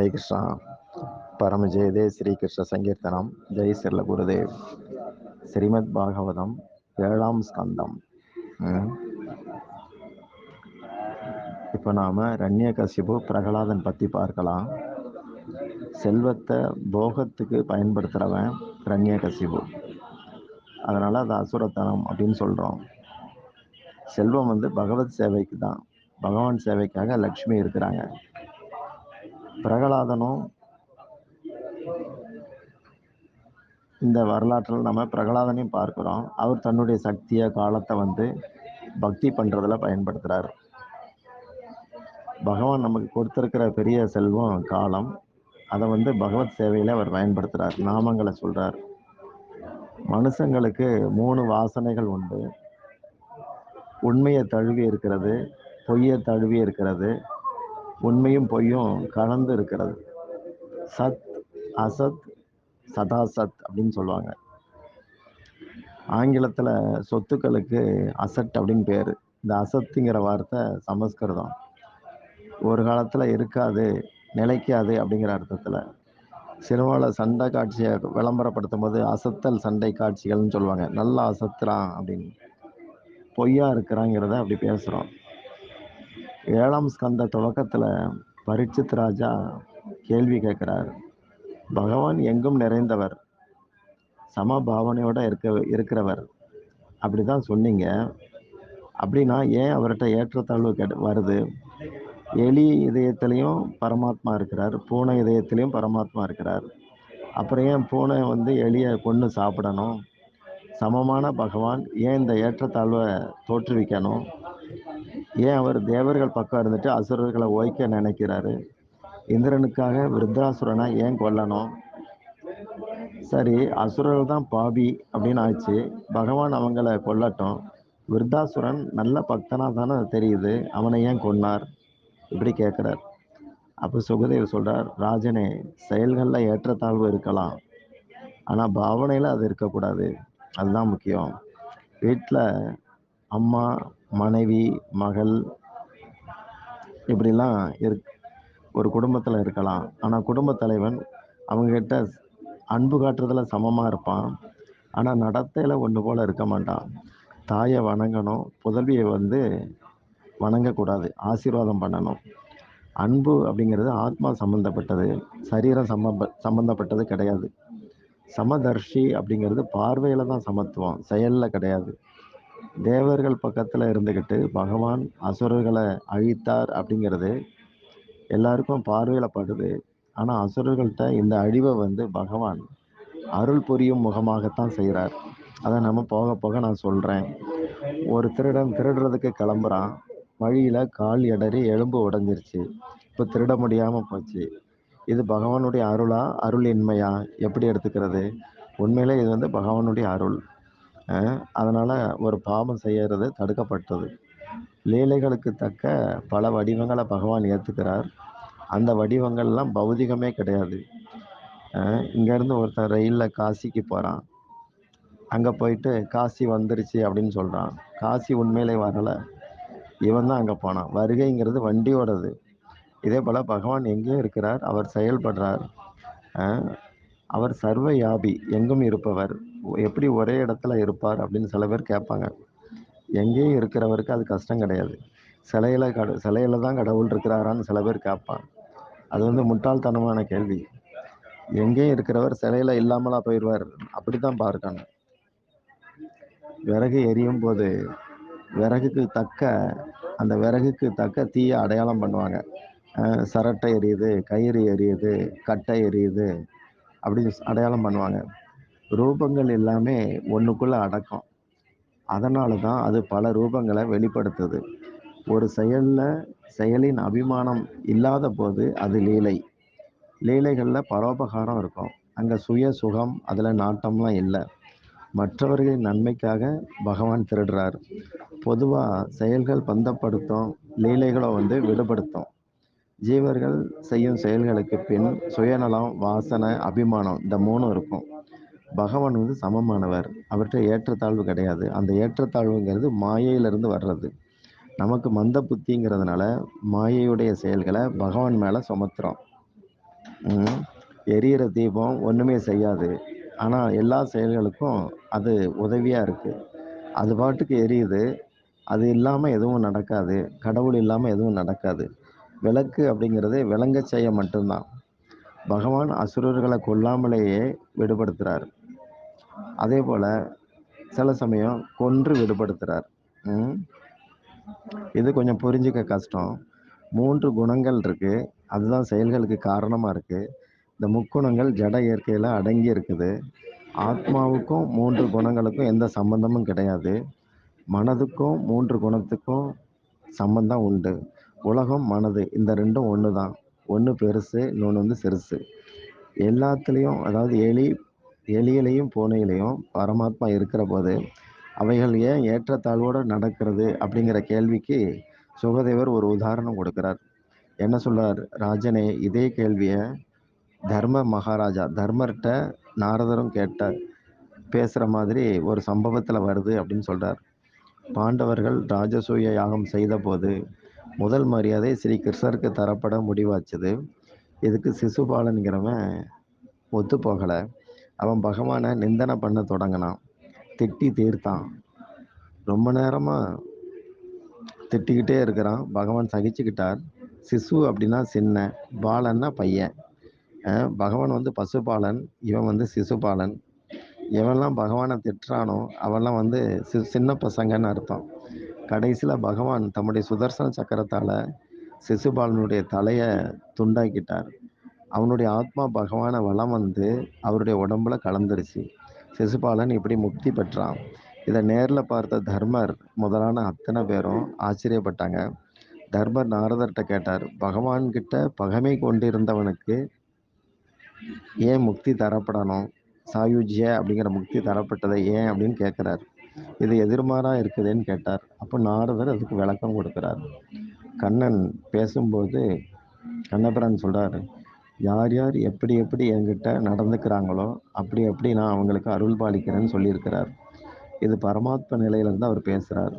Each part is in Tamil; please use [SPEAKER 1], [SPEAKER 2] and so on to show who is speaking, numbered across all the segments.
[SPEAKER 1] ஹரே கிருஷ்ணா பரம ஜெய ஸ்ரீகிருஷ்ண சங்கீர்த்தனம். ஜெய் சிறல குருதேவ். ஸ்ரீமத் பாகவதம் ஏழாம் ஸ்கந்தம். இப்போ நாம் ரண்யகசிபு பிரகலாதன் பற்றி பார்க்கலாம். செல்வத்தை போகத்துக்கு பயன்படுத்துகிறவன் ரண்யகசிபு. அதனால் அது அசுரத்தனம் அப்படின்னு சொல்கிறோம் செல்வம் வந்து பகவத் சேவைக்கு தான் பகவான் சேவைக்காக லக்ஷ்மி இருக்கிறாங்க. பிரகலாதனும் இந்த வரலாற்றில் நம்ம பிரகலாதனையும் பார்க்குறோம். அவர் தன்னுடைய சக்தியை காலத்தை வந்து பக்தி பண்ணுறதுல பயன்படுத்துகிறார் பகவான் நமக்கு கொடுத்துருக்கிற பெரிய செல்வம் காலம். அதை வந்து பகவத் சேவையில் அவர் பயன்படுத்துகிறார் நாமங்களை சொல்கிறார் மனுஷங்களுக்கு மூணு வாசனைகள் உண்டு. உண்மையை தழுவி இருக்கிறது பொய்யை தழுவி இருக்கிறது உண்மையும் பொய்யும் கலந்து இருக்கிறது. சத் அசத் சதாசத் அப்படின்னு சொல்லுவாங்க. ஆங்கிலத்தில் சொத்துக்களுக்கு அசட் அப்படின்னு பேர். இந்த அசத்துங்கிற வார்த்தை சமஸ்கிருதம். ஒரு காலத்தில் இருக்காது நிலைக்காது அப்படிங்கிற அர்த்தத்தில். சினிமாவில் சண்டை காட்சியை விளம்பரப்படுத்தும் போது அசத்தல் சண்டை காட்சிகள்னு சொல்லுவாங்க. நல்லா அசத்துறான் அப்படின்னு. பொய்யா இருக்கிறாங்கிறத அப்படி பேசுகிறோம் ஏழாம் ஸ்கந்த தொடக்கத்தில் பரீட்சித் ராஜா கேள்வி கேட்குறார். பகவான் எங்கும் நிறைந்தவர் சம பாவனையோடு இருக்க இருக்கிறவர். அப்படி தான் சொன்னீங்க. அப்படின்னா ஏன் அவர்கிட்ட ஏற்றத்தாழ்வு கெட் வருது? எலி இதயத்திலையும் பரமாத்மா இருக்கிறார் பூனை இதயத்திலையும் பரமாத்மா இருக்கிறார். அப்புறம் ஏன் பூனை வந்து எலியை கொண்டு சாப்பிடணும்? சமமான பகவான் ஏன் இந்த ஏற்றத்தாழ்வை தோற்றுவிக்கணும்? ஏன் அவர் தேவர்கள் பக்கம் இருந்துட்டு அசுரர்களை ஓய்க்க நினைக்கிறாரு? இந்திரனுக்காக விருத்தாசுரனை ஏன் கொல்லணும்? சரி அசுரர்கள் தான் பாவி அப்படின்னு ஆச்சு பகவான் அவங்கள கொல்லட்டும். விருத்தாசுரன் நல்ல பக்தனாக தானே தெரியுது. அவனை ஏன் கொன்னார்? இப்படி கேட்குறார் அப்போ சுகதேவ் சொல்கிறார் ராஜனே செயல்களில் ஏற்றத்தாழ்வு இருக்கலாம். ஆனால் பாவனையில் அது இருக்கக்கூடாது. அதுதான் முக்கியம். வீட்டில் அம்மா மனைவி மகள் இப்படிலாம் இருக் ஒரு குடும்பத்தில் இருக்கலாம். ஆனால் குடும்ப தலைவன் அவங்கக்கிட்ட அன்பு காட்டுறதுல சமமாக இருப்பான். ஆனால் நடத்தையில் ஒன்று போல் இருக்க மாட்டான். தாயை வணங்கணும் புதல்வியை வந்து வணங்கக்கூடாது ஆசீர்வாதம் பண்ணணும். அன்பு அப்படிங்கிறது ஆத்மா சம்மந்தப்பட்டது சரீரம் சம்ம சம்மந்தப்பட்டது கிடையாது. சமதர்ஷி அப்படிங்கிறது பார்வையில் தான் சமத்துவம் செயலில் கிடையாது. தேவர்கள் பக்கத்தில் இருந்துக்கிட்டு பகவான் அசுரர்களை அழித்தார் அப்படிங்கிறது எல்லாருக்கும் பார்வையில் படுது ஆனால் அசுரர்கள்ட்ட இந்த அழிவை வந்து பகவான் அருள் புரியும் முகமாகத்தான் செய்கிறார் அதை நம்ம போக போக நான் சொல்கிறேன் ஒரு திருடன் திருடுறதுக்கு கிளம்புறான். வழியில் கால் இடறி எலும்பு உடஞ்சிருச்சு. இப்போ திருட முடியாமல் போச்சு. இது பகவானுடைய அருளா அருள் இன்மையா எப்படி எடுத்துக்கிறது? உண்மையிலே இது வந்து பகவானுடைய அருள். அதனால் ஒரு பாவம் செய்யறது தடுக்கப்பட்டது. லீலைகளுக்கு தக்க பல வடிவங்களை பகவான் ஏற்றுக்கிறார் அந்த வடிவங்கள்லாம் பௌதிகமே கிடையாது. இங்கேருந்து ஒருத்தன் ரயிலில் காசிக்கு போகிறான் அங்கே போயிட்டு காசி வந்துருச்சு அப்படின்னு சொல்கிறான் காசி உண்மையிலே வரலை. இவன் தான் அங்கே போனான். வருகைங்கிறது வண்டியோடது. இதே போல் பகவான் எங்கேயும் இருக்கிறார். அவர் செயல்படுறார். அவர் சர்வ யாபி எங்கும் இருப்பவர். எப்படி ஒரே இடத்துல இருப்பார் அப்படின்னு சில பேர் கேட்பாங்க. எங்கேயும் இருக்கிறவருக்கு அது கஷ்டம் கிடையாது. சிலையில கட சிலையில தான் கடவுள் இருக்கிறாரான்னு சில பேர் கேட்பான் அது வந்து முட்டாள்தனமான கேள்வி. எங்கேயும் இருக்கிறவர் சிலையில இல்லாமலா போயிடுவார் அப்படி தான் பார்க்கணும். விறகு எரியும் போது விறகுக்கு தக்க அந்த விறகுக்கு தக்க தீயை அடையாளம் பண்ணுவாங்க. சரட்டை எரியுது கயிறு எரியுது கட்டை எரியுது அப்படின்னு அடையாளம் பண்ணுவாங்க. ரூபங்கள் எல்லாமே ஒன்றுக்குள்ளே அடக்கம். அதனால தான் அது பல ரூபங்களை வெளிப்படுத்துது. ஒரு செயலில் செயலின் அபிமானம் இல்லாத போது அது லீலை. லீலைகளில் பரோபகாரம் இருக்கும். அங்கே சுய சுகம் அதில் நாட்டம்லாம் இல்லை. மற்றவர்களின் நன்மைக்காக பகவான் திருடுறார். பொதுவாக செயல்கள் பந்தப்படுத்தும் லீலைகளை வந்து விடுபடுத்தும். ஜீவர்கள் செய்யும் செயல்களுக்கு பின் சுயநலம் வாசனை அபிமானம் இந்த மூணும் இருக்கும். பகவான் வந்து சமமானவர் அவர்கிட்ட ஏற்றத்தாழ்வு கிடையாது அந்த ஏற்றத்தாழ்வுங்கிறது மாயையிலிருந்து வர்றது நமக்கு மந்த புத்திங்கிறதுனால மாயையுடைய செயல்களை பகவான் மேலே சுமத்துறோம் எரியிற தீபம் ஒன்றுமே செய்யாது. ஆனால் எல்லா செயல்களுக்கும் அது உதவியாக இருக்குது அது பாட்டுக்கு எரியுது. அது இல்லாமல் எதுவும் நடக்காது. கடவுள் இல்லாமல் எதுவும் நடக்காது. விளக்கு அப்படிங்கிறது விளங்கச் செய்ய மட்டும்தான் பகவான் அசுரர்களை கொல்லாமலேயே அதே போல சில சமயம் கொன்று விடுபடுத்துறார். இது கொஞ்சம் புரிஞ்சுக்க கஷ்டம். மூன்று குணங்கள் இருக்கு. அதுதான் செயல்களுக்கு காரணமா இருக்கு. இந்த முக்குணங்கள் ஜட இயற்கையில அடங்கி இருக்குது. ஆத்மாவுக்கும் மூன்று குணங்களுக்கும் எந்த சம்பந்தமும் கிடையாது. மனதுக்கும் மூன்று குணத்துக்கும் சம்பந்தம் உண்டு. உலகம், மனது இந்த ரெண்டும் ஒன்று தான். ஒன்று பெருசு, இன்னொன்று வந்து சிறுசு. எல்லாத்துலேயும் அதாவது எலி எலியிலையும் பூனையிலையும் பரமாத்மா இருக்கிற போது அவைகள் ஏன் ஏற்றத்தாழ்வோடு நடக்கிறது அப்படிங்கிற கேள்விக்கு சுகதேவர் ஒரு உதாரணம் கொடுக்கிறார். என்ன சொல்றார்? ராஜனே இதே கேள்வியை தர்ம மகாராஜா தர்மர்கிட்ட நாரதரும் கேட்ட பேசுகிற மாதிரி ஒரு சம்பவத்தில் வருது அப்படின்னு சொல்கிறார் பாண்டவர்கள் ராஜசூய யாகம் செய்தபோது, முதல் மரியாதை ஸ்ரீ கிருஷ்ணருக்கு தரப்பட முடிவாச்சுது. இதுக்கு சிசுபாலன்கிறவன் ஒத்து போகலை அவன் பகவானை நிந்தனை பண்ண தொடங்கினான் திட்டி தீர்த்தான். ரொம்ப நேரமாக திட்டிக்கிட்டே இருக்கிறான். பகவான் சகிச்சுக்கிட்டார். சிசு அப்படின்னா சின்ன, பாலன்னா பையன். பகவான் வந்து பசுபாலன், இவன் வந்து சிசுபாலன். எவன்லாம் பகவானை திட்டுறானோ, அவெல்லாம் வந்து சி சின்ன பசங்கன்னு அர்த்தம். கடைசியில் பகவான் தம்முடைய சுதர்சன சக்கரத்தால் சிசுபாலனுடைய தலையை துண்டாக்கிட்டார். அவனுடைய ஆத்மா பகவான வளம் வந்து அவருடைய உடம்புல கலந்துருச்சு. சிசுபாலன் இப்படி முக்தி பெற்றான். இதை நேரில் பார்த்த தர்மர் முதலான அத்தனை பேரும் ஆச்சரியப்பட்டாங்க. தர்மர் நாரதர்கிட்ட கேட்டார். பகவான்கிட்ட பகமை கொண்டிருந்தவனுக்கு ஏன் முக்தி தரப்படணும்? சாயுஜ்ய அப்படிங்கிற முக்தி தரப்பட்டதை ஏன் அப்படின்னு கேட்குறாரு இது எதிர்மாறா இருக்குதேன்னு கேட்டார். அப்போ நாரதர் அதுக்கு விளக்கம் கொடுக்குறார் கண்ணன் பேசும்போது கண்ணபிரான் சொல்கிறாரு யார் யார் எப்படி எப்படி என்கிட்ட நடந்துக்கிறாங்களோ, அப்படி அப்படி நான் அவங்களுக்கு அருள் பாலிக்கிறேன்னு சொல்லியிருக்கிறார். இது பரமாத்ம நிலையிலேருந்து அவர் பேசுகிறார்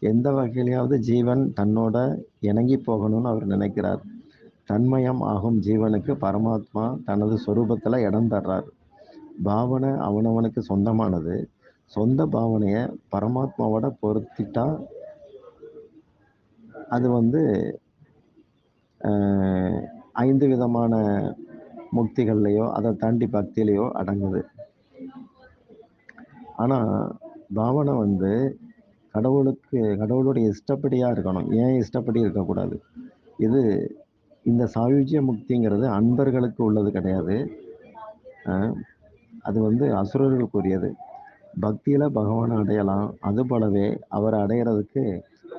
[SPEAKER 1] எந்த வகையிலையாவது ஜீவன் தன்னோட இணங்கி போகணும்னு அவர் நினைக்கிறார். தன்மயம் ஆகும் ஜீவனுக்கு பரமாத்மா தனது சொரூபத்தில் இடம் தர்றார். பாவனை அவனவனுக்கு சொந்தமானது. சொந்த பாவனையை பரமாத்மாவோட பொருத்திட்டா அது வந்து ஐந்து விதமான முக்திகள்லையோ அதை தாண்டி பக்தியிலையோ அடங்குது. ஆனால் பாவனை வந்து கடவுளுக்கு கடவுளுடைய இஷ்டப்படியாக இருக்கணும். ஏன் இஷ்டப்படி இருக்கக்கூடாது. இது இந்த சாயுஜ்ய முக்திங்கிறது அன்பர்களுக்கு உள்ளது கிடையாது. அது வந்து அசுரர்களுக்குரியது. பக்தியில் பகவானை அடையலாம். அது போலவே அவரை அடையிறதுக்கு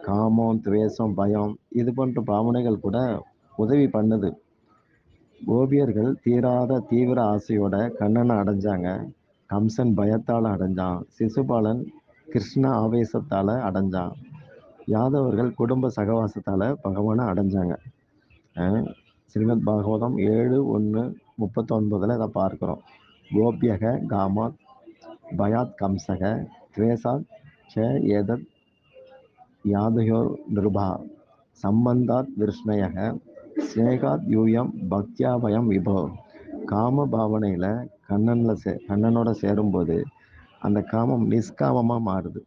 [SPEAKER 1] காமம், துவேஷம், பயம் இது போன்ற பாவனைகள் கூட உதவி பண்ணுது. கோபியர்கள் தீராத தீவிர ஆசையோட கண்ணனை அடைஞ்சாங்க. கம்சன் பயத்தால் அடைஞ்சான். சிசுபாலன் கிருஷ்ண ஆவேசத்தால் அடைஞ்சான். யாதவர்கள் குடும்ப சகவாசத்தால் பகவானை அடைஞ்சாங்க. ஸ்ரீமத் பாகவதம் 7:1-39ல இத பார்க்கிறோம். கோப்யக காமாத் பயாத் கம்சக துவேசாத் ச ஏதத் யாதயோர் நிருபா சம்பந்தாத் விருஷ்ணயக சினேகாத் யூயம் பக்தியாபயம் விபோ. காம பாவனையில் கண்ணனில் சே கண்ணனோட சேரும்போது, அந்த காமம் நிஷ்காமமாக மாறுது.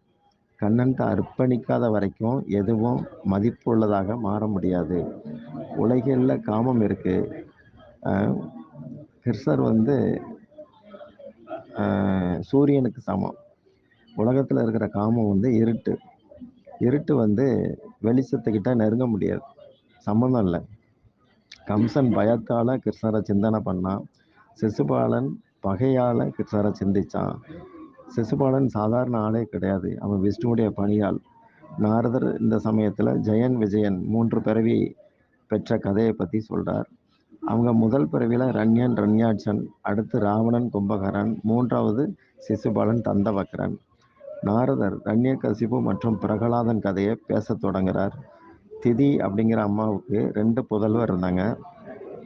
[SPEAKER 1] கண்ணன்ட்ட அர்ப்பணிக்காத வரைக்கும் எதுவும் மதிப்பு உள்ளதாக மாற முடியாது. உலகில் காமம் இருக்குது கிருஷ்ணர் வந்து சூரியனுக்கு சமம். உலகத்தில் இருக்கிற காமம் வந்து இருட்டு. இருட்டு வந்து வெளிச்சத்துக்கிட்ட நெருங்க முடியாது. சம்மந்தம் இல்லை கம்சன் பயத்தால் கிருஷ்ணரை சிந்தனை பண்ணான். சிசுபாலன் பகையால் கிருஷ்ணரை சிந்திச்சான். சிசுபாலன் சாதாரண ஆளே கிடையாது. அவன் விஷ்ணுவுடைய பணியாள். நாரதர் இந்த சமயத்தில் ஜெயன், விஜயன் மூன்று பிறவி பெற்ற கதையை பற்றி சொல்கிறார் அவங்க முதல் பிறவியில் ரண்யன், ரண்யாட்சன், அடுத்து ராவணன், கும்பகரன் மூன்றாவது சிசுபாலன், தந்தவக்ரன். நாரதர் ரண்யகசிபு மற்றும் பிரகலாதன் கதையை பேசத் தொடங்குகிறார் திதி அப்படிங்கிற அம்மாவுக்கு ரெண்டு புதல்வர் இருந்தாங்க.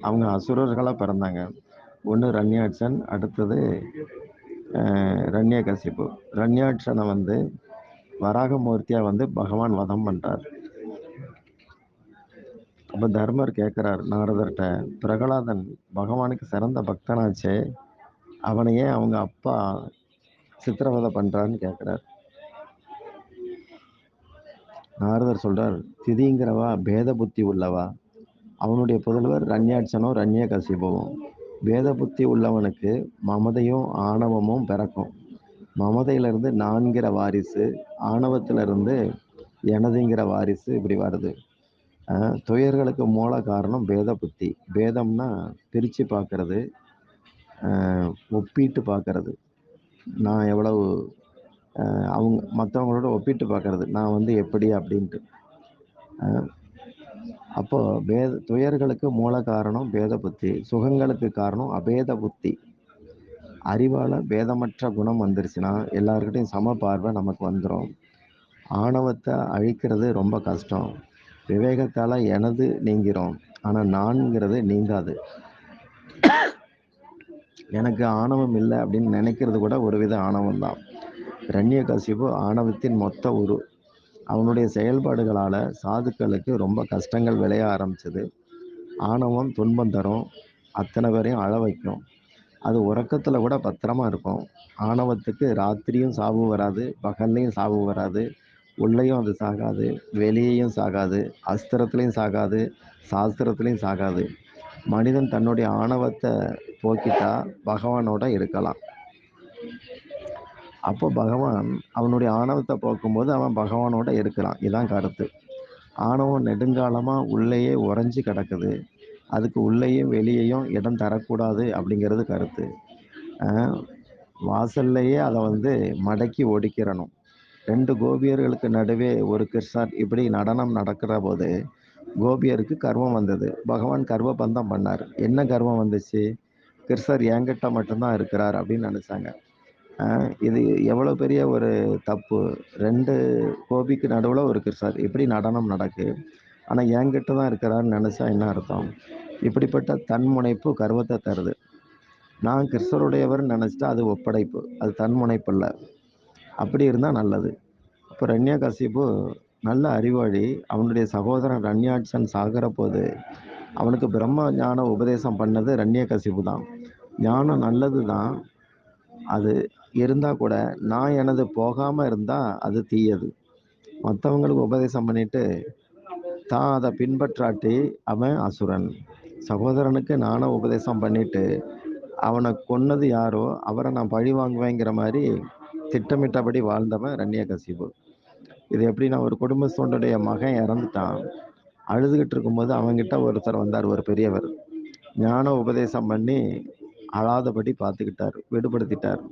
[SPEAKER 1] அவங்க அசுரர்களாக பிறந்தாங்க. ஒன்று ரண்யாட்சன், அடுத்தது அ ரண்யகசிபு. ரண்யாட்சன வந்து வராகமூர்த்தியாக வந்து பகவான் வதம் பண்ணுறார் அப்போ தர்மர் கேட்குறார் நாரதர்கிட்ட பிரகலாதன் பகவானுக்கு சிறந்த பக்தனாச்சே அவனை ஏன் அவங்க அப்பா சித்திரவதை பண்ணுறான்னு கேட்குறார் நாரதர் சொல்றார் திதிங்கிறவா பேத புத்தி உள்ளவா? அவனுடைய புதல்வர் ரன்யாட்சனோ ரண்ய கசிபவும் வேத புத்தி உள்ளவனுக்கு மமதையும் ஆணவமும் பிறக்கும். மமதையிலிருந்து நான்கிற வாரிசு ஆணவத்திலிருந்து எனதுங்கிற வாரிசு இப்படி வருது. துயர்களுக்கு மூல காரணம் பேத புத்தி பேதம்னா பிரித்து பார்க்கறது ஒப்பிட்டு பார்க்கறது. நான் எவ்வளவு அவங்க மற்றவங்களோட ஒப்பிட்டு பார்க்கறது. நான் வந்து எப்படி அப்படின்ட்டு. அப்போது அப்போ பேத துயர்களுக்கு மூல காரணம் பேத புத்தி சுகங்களுக்கு காரணம் அபேத புத்தி. அறிவால் பேதமற்ற குணம் வந்துருச்சுன்னா எல்லாருக்கிட்டையும் சம பார்வை நமக்கு வந்துடும் ஆணவத்தை அழிக்கிறது ரொம்ப கஷ்டம். விவேகத்தால் எனது நீங்கிறோம் ஆனால் நான்கிறது நீங்காது. எனக்கு ஆணவம் இல்லை அப்படின்னு நினைக்கிறது கூட ஒரு வித ஆணவம் தான் ரண்ய கசிப்பு ஆணவத்தின் மொத்த உரு. அவனுடைய செயல்பாடுகளால் சாதுக்களுக்கு ரொம்ப கஷ்டங்கள் விளைய ஆரம்பிச்சது. ஆணவம் துன்பம் தரும். அத்தனை பேரையும் அழ வைக்கும். அது உறக்கத்தில் கூட பத்திரமா இருக்கும். ஆணவத்துக்கு ராத்திரியும் சாவு வராது பகல்லையும் சாவு வராது. உள்ளேயும் அது சாகாது வெளியேயும் சாகாது அஸ்திரத்துலேயும் சாகாது சாஸ்திரத்துலேயும் சாகாது. மனிதன் தன்னுடைய ஆணவத்தை போக்கிட்டா பகவானோட இருக்கலாம். அப்போ பகவான் அவனுடைய ஆணவத்தை போக்கும்போது அவன் பகவானோட இருக்கிறான். இதான் கருத்து. ஆணவம் நெடுங்காலமாக உள்ளேயே உறைஞ்சி கிடக்குது. அதுக்கு உள்ளேயும் வெளியேயும் இடம் தரக்கூடாது அப்படிங்கிறது கருத்து. வாசல்லையே அதை வந்து மடக்கி ஒடிக்கிறணும். ரெண்டு கோபியர்களுக்கு நடுவே ஒரு கிருஷ்ணர் இப்படி நடனம் நடக்கிற போது கோபியருக்கு கர்வம் வந்தது. பகவான் கர்வ பந்தம் பண்ணார். என்ன கர்வம் வந்துச்சு? கிருஷ்ணர் என்கிட்ட மட்டும்தான் இருக்கிறார் அப்படின்னு நினச்சாங்க. இது எவ்வளோ பெரிய ஒரு தப்பு? ரெண்டு கோபிக்கு நடுவில் ஒரு கிருஷ்ணர் இப்படி நடனம் நடக்கு? ஆனால் என்கிட்ட தான் இருக்கிறான்னு நினச்சா என்ன அர்த்தம்? இப்படிப்பட்ட தன்முனைப்பு கர்வத்தை தருது. நான் கிறிஸ்தருடையவர்னு நினச்சிட்டா அது ஒப்படைப்பு. அது தன்முனைப்பு இல்லை. அப்படி இருந்தால் நல்லது. அப்போ கசிப்பு நல்ல அறிவாளி. அவனுடைய சகோதரன் ரண்யாட்சன் சாகிற போது அவனுக்கு பிரம்ம ஞான உபதேசம் பண்ணது ரண்யகசிபு தான். ஞானம் நல்லது தான் அது இருந்தால் கூட நான் எனது போகாமல் இருந்தால் அது தீயது. மற்றவங்களுக்கு உபதேசம் பண்ணிட்டு தான் அதை பின்பற்றாட்டி அவன் அசுரன். சகோதரனுக்கு நானும் உபதேசம் பண்ணிட்டு அவனை கொன்னது யாரோ அவரை நான் பழி வாங்குவேங்கிற மாதிரி திட்டமிட்டபடி வாழ்ந்தவன் ரண்யகசிபு. இது எப்படின்னா ஒரு குடும்பத்தோடைய மகன் இறந்துட்டான். அழுதுகிட்டு இருக்கும்போது அவங்கிட்ட ஒருத்தர் வந்தார் ஒரு பெரியவர். ஞான உபதேசம் பண்ணி அழாதபடி பார்த்துக்கிட்டார் விடுபடுத்திட்டார்.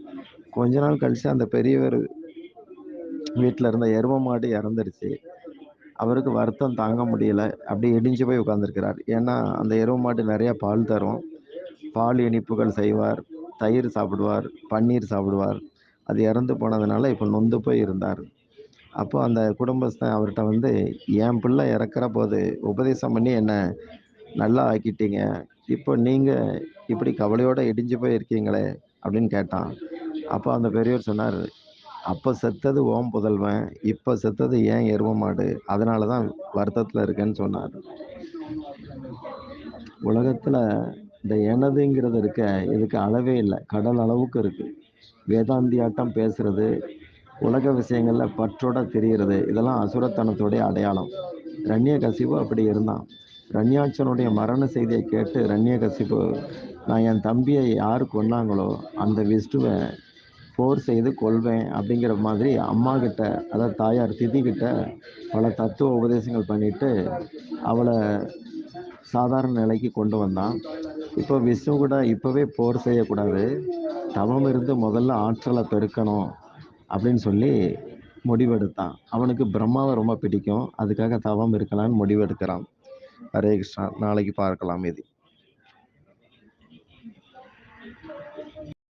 [SPEAKER 1] கொஞ்ச நாள் கழிச்சு அந்த பெரியவர் வீட்டில் இருந்த எரும மாடு இறந்துருச்சு. அவருக்கு வருத்தம் தாங்க முடியல. அப்படி இடிஞ்சு போய் உட்காந்துருக்கிறார் ஏன்னா அந்த எரும மாடு நிறையா பால் தரும். பால் இனிப்புகள் செய்வார் தயிர் சாப்பிடுவார் பன்னீர் சாப்பிடுவார். அது இறந்து போனதுனால இப்போ நொந்து போய் இருந்தார். அப்போ அந்த குடும்பஸ்தன் அவர்கிட்ட வந்து என் பிள்ளை இறக்குற போது உபதேசம் பண்ணி என்னை நல்லா ஆக்கிட்டீங்க. இப்போ நீங்கள் இப்படி கவலையோட இடிஞ்சு போய் இருக்கீங்களே அப்படின்னு கேட்டான். அப்போ அந்த பெரியவர் சொன்னார் அப்போ செத்தது ஓம் புதல்வன் இப்போ செத்தது ஏன் எரும மாடு? அதனால தான் வருத்தத்தில் இருக்கேன்னு சொன்னார். உலகத்தில் இந்த எனதுங்கிறது இருக்க இதுக்கு அளவே இல்லை. கடல் அளவுக்கு இருக்கு. வேதாந்தியாட்டம் பேசுறது உலக விஷயங்கள்ல பற்றோட தெரிகிறது இதெல்லாம் அசுரத்தனத்துடைய அடையாளம். ரண்யகசிபு அப்படி இருந்தான். ரண்யாட்சனுடைய மரண செய்தியை கேட்டு ரண்யகசிபு நான் என் தம்பியை யார் கொன்னாங்களோ அந்த விஷ்ணுவை போர் செய்து கொள்வேன் அப்படிங்கிற மாதிரி அம்மா கிட்ட அதாவது தாயார் திதி கிட்ட பல தத்துவ உபதேசங்கள் பண்ணிட்டு அவளை சாதாரண நிலைக்கு கொண்டு வந்தான். இப்போ விஷ்ணு கூட இப்போவே போர் செய்யக்கூடாது. தவம் இருந்து முதல்ல ஆற்றலை பெருக்கணும் அப்படின்னு சொல்லி முடிவெடுத்தான். அவனுக்கு பிரம்மாவை ரொம்ப பிடிக்கும். அதுக்காக தவம் இருக்கலாம்னு முடிவெடுக்கிறான். ஹரே கிருஷ்ணா நாளைக்கு பார்க்கலாம் இது